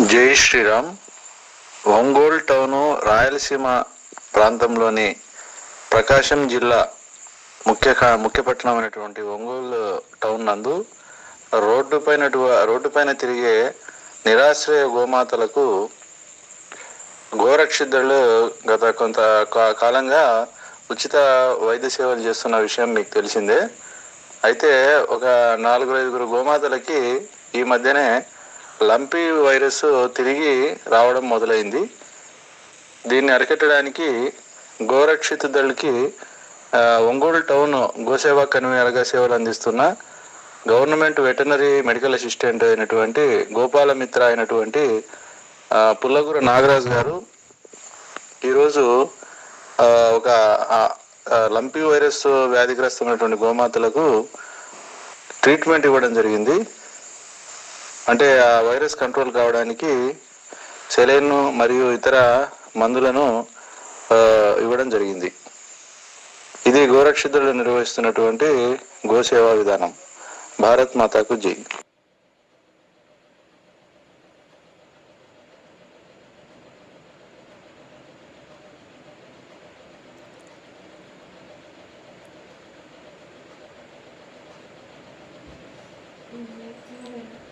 జై శ్రీరామ్. ఒంగోలు టౌను రాయలసీమ ప్రాంతంలోని ప్రకాశం జిల్లా ముఖ్య కా- ముఖ్య పట్టణమైనటువంటి ఒంగోలు టౌన్ నందు రోడ్డు పైన రోడ్డు పైన తిరిగే నిరాశ్రయ గోమాతలకు గోరక్షిద్ధులు గత కొంత కాలంగా ఉచిత వైద్య సేవలు చేస్తున్న విషయం మీకు తెలిసిందే. అయితే ఒక నాలుగు ఐదుగురు గోమాతలకి ఈ మధ్యనే లంపీ వైరస్ తిరిగి రావడం మొదలైంది. దీన్ని అరికట్టడానికి గోరక్షిత దళకి ఒంగోలు టౌన్ గోసేవా కన్వీనర్గా సేవలు అందిస్తున్న గవర్నమెంట్ వెటనరీ మెడికల్ అసిస్టెంట్ అయినటువంటి గోపాలమిత్ర అయినటువంటి ఆ, పుల్లగుర నాగరాజు గారు ఈరోజు ఒక లంపీ వైరస్ వ్యాధిగ్రస్తమైనటువంటి గోమాతలకు ట్రీట్మెంట్ ఇవ్వడం జరిగింది. అంటే ఆ వైరస్ కంట్రోల్ కావడానికి సెలైన్ మరియు ఇతర మందులను ఇవ్వడం జరిగింది. ఇది గోరక్షితులు నిర్వహిస్తున్నటువంటి గోసేవా విధానం. భారత్ మాతాకు జై. Mm-hmm.